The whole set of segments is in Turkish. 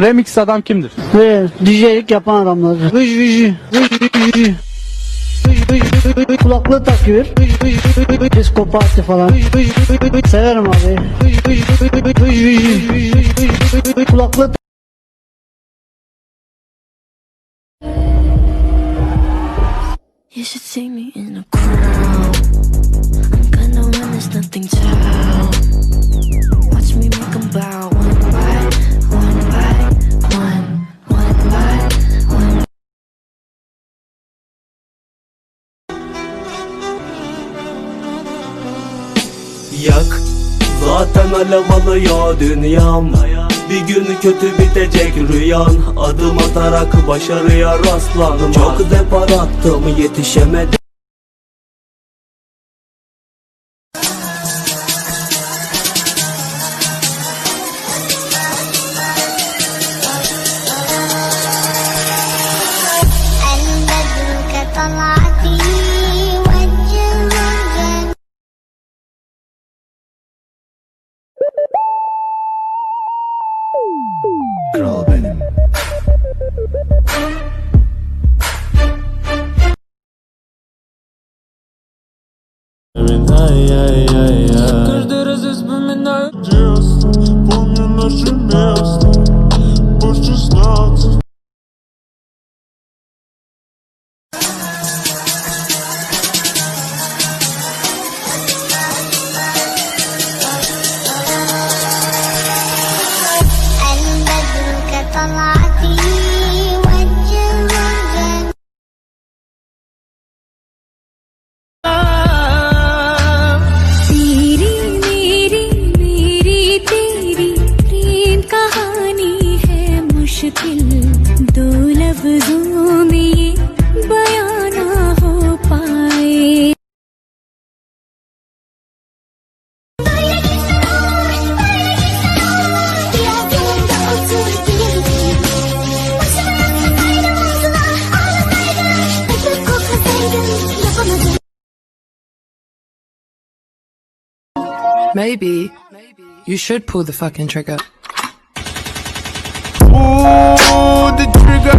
Remix adam kimdir? Ve DJ'lik yapan adamlar. Vıj vıj vıj vıj vıj. Kulaklığı takıyor. Disco party falan. Severim abi. Kulaklığı You should see me in a crowd. Yak Zaten alev alıyor dünyam Bir gün kötü bitecek rüyan Adım atarak başarıya rastlanma Çok depar attım yetişemedim البدر Каждый раз я вспоминаю. Детство Помню наше место. По 16 Maybe you should pull the fucking trigger. The trigger.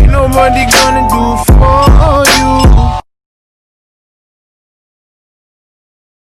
Ain't nobody gonna do